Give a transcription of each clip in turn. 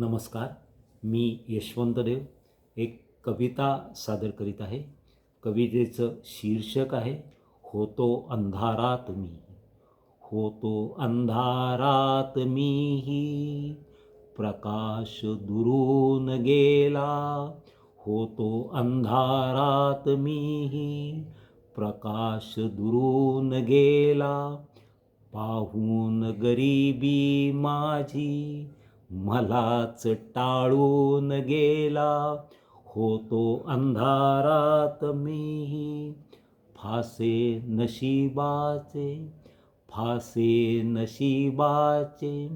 नमस्कार मी यशवंत देव एक कविता सादर करीत आहे. कवितेचं शीर्षक आहे होतो अंधारात मी होतो अंधारात मीही प्रकाश दुरून गेला होतो अंधारात मीही प्रकाश दुरून गेला पाहून गरिबी माझी मलाच टाळून गेला. होतो अंधारात मीही. फासे नशिबाचे फासे नशिबाचे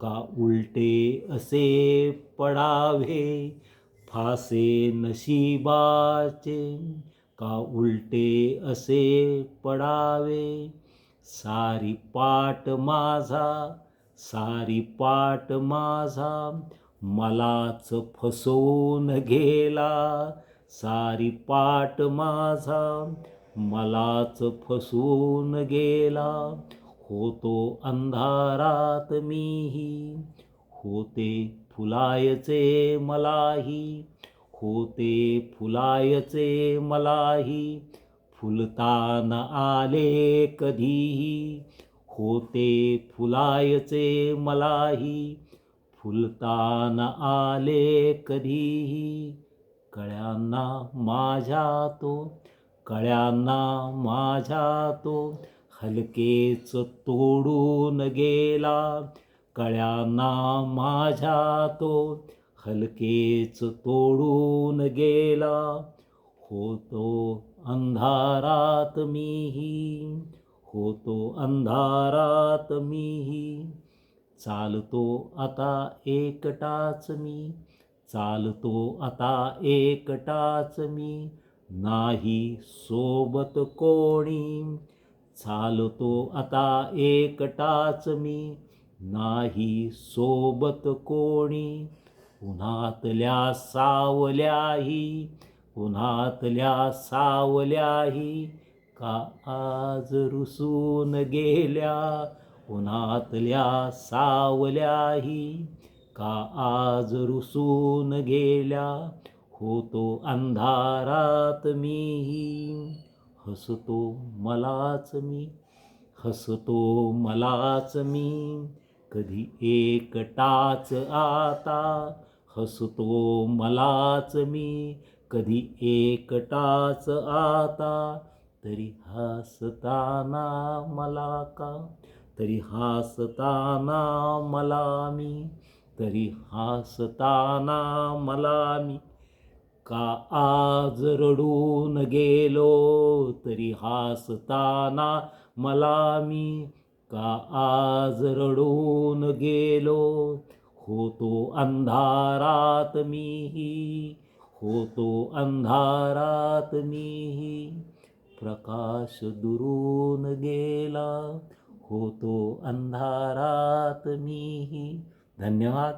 का उलटे असे पडावे? फासे नशिबाचे का उलटे असे पडावे? सारी पाट माझा सारी पाट माझा मलाच फसवून गेला. सारी पाट माझा मलाच फसवून गेला. होतो अंधारात मीही होते फुलायचे मलाही होते फुलायचे मलाही फुलताना आले कधीही. होते फुलायचे मलाही फुलताना आले कधीही. कळ्यांना माझ्या तो कळ्यांना माझ्या तो हलकेच तोडून गेला. कळ्यांना माझ्या तो हलकेच तोडून गेला. होतो अंधारात मीही होतो अंधारात मीही. चालतो आता एकटाच मी. चालतो आता एकटाच मी. नाही सोबत कोणी. चालतो आता एकटाच मी. नाही सोबत कोणी. उन्हातल्या सावल्याही. उन्हातल्या सावल्याही. का आज रुसून गेल्या उन्हातल्या सावल्याही? का आज रुसून गेल्या होतो अंधारात मीही? हसतो मलाच मी हसतो मलाच मी कधी एकटाच आता? हसतो मलाच मी कधी एकटाच आता? तरी हसताना मला का? तरी हसताना मला मी? तरी हसताना मला मी? का आज रडून गेलो? तरी हसताना मला मी? का आज रडून गेलो? होतो अंधारात मीही. होतो अंधारात मीही. प्रकाश दुरून गेला. होतो अंधारात मीही. धन्यवाद.